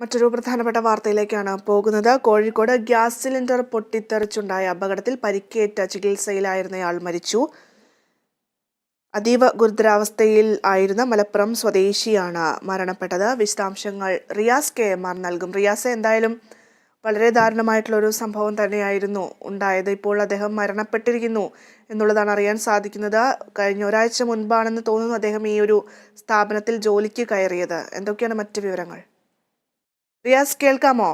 മറ്റൊരു പ്രധാനപ്പെട്ട വാർത്തയിലേക്കാണ് പോകുന്നത്. കോഴിക്കോട് ഗ്യാസ് സിലിണ്ടർ പൊട്ടിത്തെറിച്ചുണ്ടായ അപകടത്തിൽ പരിക്കേറ്റ ചികിത്സയിലായിരുന്നയാൾ മരിച്ചു. അതീവ ഗുരുതരാവസ്ഥയിൽ ആയിരുന്ന മലപ്പുറം സ്വദേശിയാണ് മരണപ്പെട്ടത്. വിശദാംശങ്ങൾ റിയാസ് കെ എം ആർ നൽകും. റിയാസ് എന്തായാലും വളരെ ദാരുണമായിട്ടുള്ള ഒരു സംഭവം തന്നെയായിരുന്നു ഉണ്ടായത്. ഇപ്പോൾ അദ്ദേഹം മരണപ്പെട്ടിരിക്കുന്നു എന്നുള്ളതാണ് അറിയാൻ സാധിക്കുന്നത്. കഴിഞ്ഞ ഒരാഴ്ച മുൻപാണെന്ന് തോന്നുന്നു അദ്ദേഹം ഈ ഒരു സ്ഥാപനത്തിൽ ജോലിക്ക് കയറിയത്. എന്തൊക്കെയാണ് മറ്റ് വിവരങ്ങൾ? റിയാസ് കേൾക്കാമോ?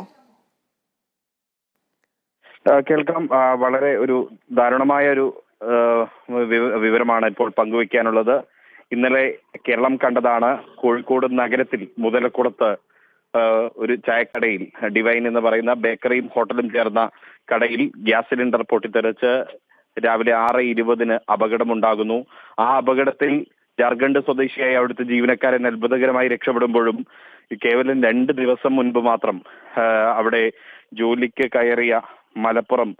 കേൾക്കാം. വളരെ ഒരു ദാരുണമായ ഒരു വിവരമാണ് ഇപ്പോൾ പങ്കുവെക്കാനുള്ളത്. ഇന്നലെ കേരളം കണ്ടതാണ് കോഴിക്കോട് നഗരത്തിൽ മുതലക്കുളത്ത് ഒരു ചായക്കടയിൽ ഡിവൈൻ എന്ന് പറയുന്ന ബേക്കറിയും ഹോട്ടലും ചേർന്ന കടയിൽ ഗ്യാസ് സിലിണ്ടർ പൊട്ടിത്തെറിച്ച് രാവിലെ ആറ് ഇരുപതിന് അപകടമുണ്ടാകുന്നു. ആ അപകടത്തിൽ ജാർഖണ്ഡ് സ്വദേശിയായ അവിടുത്തെ ജീവനക്കാരൻ അത്ഭുതകരമായി രക്ഷപ്പെടുമ്പോഴും കേവലം രണ്ട് ദിവസം മുൻപ് മാത്രം അവിടെ ജോലിക്ക് കയറിയ മലപ്പുറം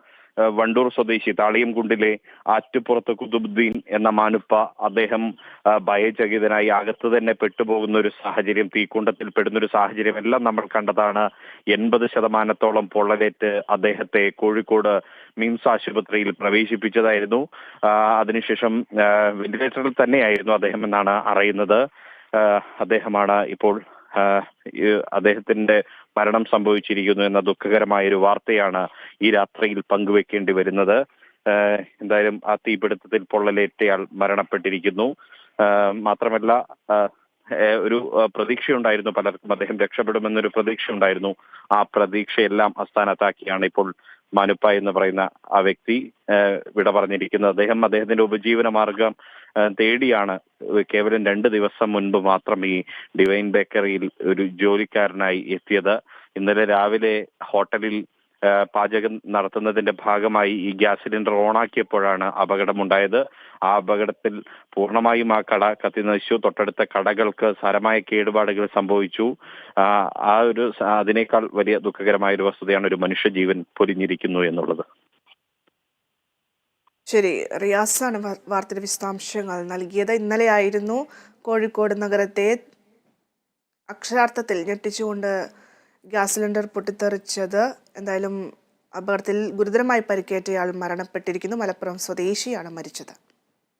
വണ്ടൂർ സ്വദേശി താളിയംകുണ്ടിലെ ആറ്റുപുറത്ത് കുതുബുദ്ദീൻ എന്ന മാനുപ്പ അദ്ദേഹം ഭയചകിതനായി അകത്ത് തന്നെ പെട്ടുപോകുന്ന ഒരു സാഹചര്യം തീക്കുണ്ടത്തിൽ പെടുന്ന ഒരു സാഹചര്യം എല്ലാം നമ്മൾ കണ്ടതാണ്. എൺപത് ശതമാനത്തോളം പൊള്ളലേറ്റ് അദ്ദേഹത്തെ കോഴിക്കോട് മിംസ് ആശുപത്രിയിൽ പ്രവേശിപ്പിച്ചതായിരുന്നു. അതിനുശേഷം വെന്റിലേറ്ററിൽ തന്നെയായിരുന്നു അദ്ദേഹം എന്നാണ് അറിയുന്നത്. അദ്ദേഹമാണ് ഇപ്പോൾ അദ്ദേഹത്തിന്റെ മരണം സംഭവിച്ചിരിക്കുന്നു എന്ന ദുഃഖകരമായ ഒരു വാർത്തയാണ് ഈ രാത്രിയിൽ പങ്കുവെക്കേണ്ടി വരുന്നത്. എന്തായാലും ആ തീപിടുത്തത്തിൽ പൊള്ളലേറ്റയാൾ മരണപ്പെട്ടിരിക്കുന്നു. മാത്രമല്ല ഒരു പ്രതീക്ഷയുണ്ടായിരുന്നു പലർക്കും. അദ്ദേഹം രക്ഷപ്പെടുമെന്നൊരു പ്രതീക്ഷയുണ്ടായിരുന്നു. ആ പ്രതീക്ഷയെല്ലാം അസ്ഥാനത്താക്കിയാണ് ഇപ്പോൾ മാനുപ്പ എന്ന് പറയുന്ന ആ വ്യക്തി വിട പറഞ്ഞിരിക്കുന്നത്. അദ്ദേഹം അദ്ദേഹത്തിന്റെ ഉപജീവന മാർഗം തേടിയാണ്. കേവലം രണ്ട് ദിവസം മുൻപ് മാത്രം ഈ ഡിവൈൻ ബേക്കറിയിൽ ഒരു ജോലിക്കാരനായി എത്തിയത്. ഇന്നലെ രാവിലെ ഹോട്ടലിൽ പാചകം നടത്തുന്നതിന്റെ ഭാഗമായി ഈ ഗ്യാസ് സിലിണ്ടർ ഓണാക്കിയപ്പോഴാണ് അപകടമുണ്ടായത്. ആ അപകടത്തിൽ പൂർണമായും ആ കട കത്തി നശിച്ചു തൊട്ടടുത്ത കടകൾക്ക് സാരമായ കേടുപാടുകൾ സംഭവിച്ചു. ആ, ഒരു അതിനേക്കാൾ വലിയ ദുഃഖകരമായ ഒരു വസ്തുതയാണ് ഒരു മനുഷ്യജീവൻ പൊരിഞ്ഞിരിക്കുന്നു എന്നുള്ളത്. ശരി റിയാസാണ് വാർത്തയുടെ വിശദാംശങ്ങൾ നൽകിയത്. ഇന്നലെയായിരുന്നു കോഴിക്കോട് നഗരത്തെ അക്ഷരാർത്ഥത്തിൽ ഞെട്ടിച്ചുകൊണ്ട് ഗ്യാസ് സിലിണ്ടർ പൊട്ടിത്തെറിച്ചത്. എന്തായാലും അപകടത്തിൽ ഗുരുതരമായി പരിക്കേറ്റയാൾ മരണപ്പെട്ടിരിക്കുന്നു. മലപ്പുറം സ്വദേശിയാണ് മരിച്ചത്.